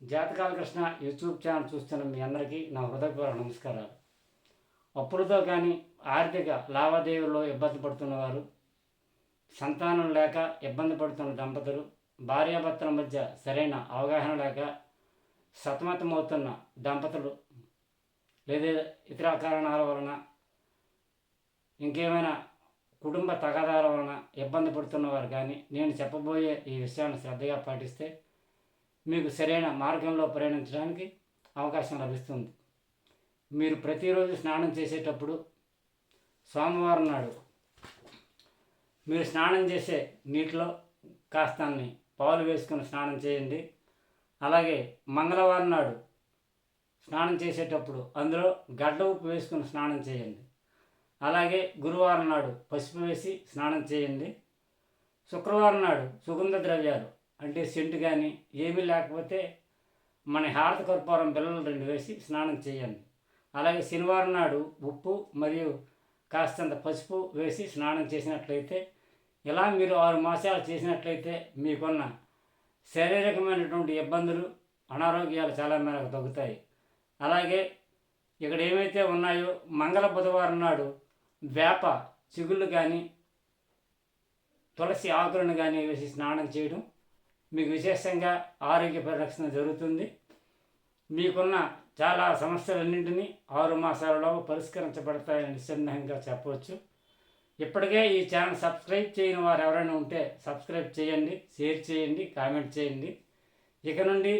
జాతకాల Krishna YouTube channel చూస్తున్న మీ అందరికీ నా హృదయపూర్వక నమస్కారాలు. అప్పులతో కానీ ఆర్థిక లావాదేవీల్లో ఇబ్బంది పడుతున్నవారు సంతానం లేక ఇబ్బంది పడుతున్న దంపతులు భార్యాభర్తల మధ్య సరైన అవగాహన లేక సతమతమవుతున్న దంపతులు లేదా ఇతర కారణాల వలన ఇంకేమైనా కుటుంబ తగాదాల వలన ఇబ్బంది పడుతున్నవారు కానీ నేను చెప్పబోయే ఈ విషయాన్ని శ్రద్ధగా పాటిస్తే మీకు సరైన మార్గంలో ప్రయాణించడానికి అవకాశం లభిస్తుంది. మీరు ప్రతిరోజు స్నానం చేసేటప్పుడు సోమవారం నాడు మీరు స్నానం చేసే నీటిలో కాస్తాన్ని పాలు వేసుకుని స్నానం చేయండి. అలాగే మంగళవారం నాడు స్నానం చేసేటప్పుడు అందులో గడ్డ ఉప్పు వేసుకుని స్నానం చేయండి. అలాగే గురువారం నాడు పసుపు వేసి స్నానం చేయండి. శుక్రవారం నాడు సుగంధ ద్రవ్యాలు అంటే సెంటు కానీ ఏమీ లేకపోతే మన హారత కర్పూరం బిల్లలు రెండు వేసి స్నానం చేయండి. అలాగే శనివారం నాడు ఉప్పు మరియు కాస్తంత పసుపు వేసి స్నానం చేసినట్లయితే ఇలా మీరు ఆరు మాసాలు చేసినట్లయితే మీకున్న శారీరకమైనటువంటి ఇబ్బందులు అనారోగ్యాలు చాలా మేరకు తగ్గుతాయి. అలాగే ఇక్కడ ఏమైతే ఉన్నాయో మంగళ బుధవారం నాడు వేప చిగుళ్ళు కానీ తులసి ఆకులను కానీ వేసి స్నానం చేయడం మీకు విశేషంగా ఆరోగ్య పరిరక్షణ జరుగుతుంది. మీకున్న చాలా సమస్యలన్నింటినీ ఆరు మాసాలలో పరిష్కరించబడతాయని నిస్సందేహంగా చెప్పవచ్చు. ఇప్పటికే ఈ ఛానల్ సబ్స్క్రైబ్ చేయని వారు ఎవరైనా ఉంటే సబ్స్క్రైబ్ చేయండి షేర్ చేయండి కామెంట్ చేయండి. ఇక నుండి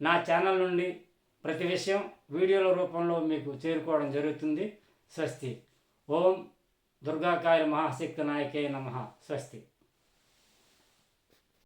నా ఛానల్ నుండి ప్రతి విషయం వీడియోల రూపంలో మీకు చేరుకోవడం జరుగుతుంది. స్వస్తి. ఓం దుర్గాకాయ మహాశక్తి నాయకే నమ. స్వస్తి.